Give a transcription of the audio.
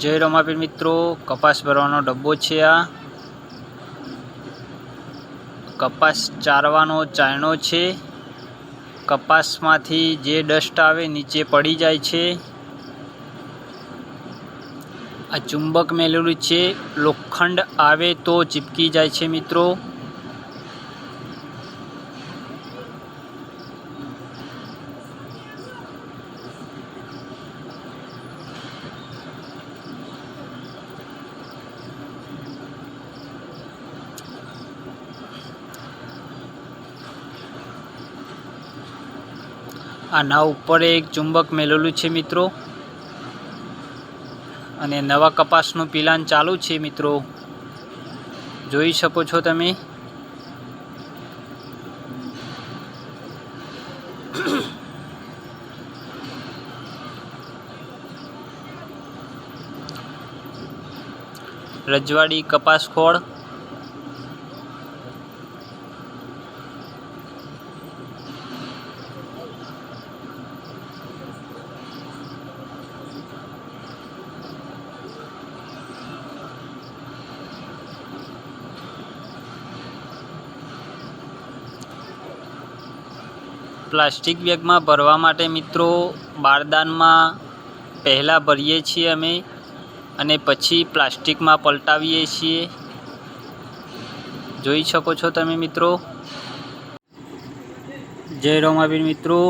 જય રમાપીર મિત્રો, કપાસ ભરવાનો ડબ્બો છે આ. કપાસ ચારવાનો ચાયણો છે. કપાસમાંથી જે ડસ્ટ આવે નીચે પડી જાય છે. આ ચુંબક મેલેલું છે. લોખંડ આવે તો ચીપકી જાય છે મિત્રો. આના ઉપર એક ચુંબક મેલેલું છે મિત્રો. અને નવા કપાસનું પિલાન ચાલુ છે મિત્રો. જોઈ શકો છો તમે. રજવાડી કપાસ ખોળ. પ્લાસ્ટિક બેગમાં ભરવા માટે મિત્રો બારદાનમાં પહેલાં ભરીએ છીએ અમે અને પછી પ્લાસ્ટિકમાં પલટાવીએ છીએ. જોઈ શકો છો તમે મિત્રો? જય રોમાબીર મિત્રો.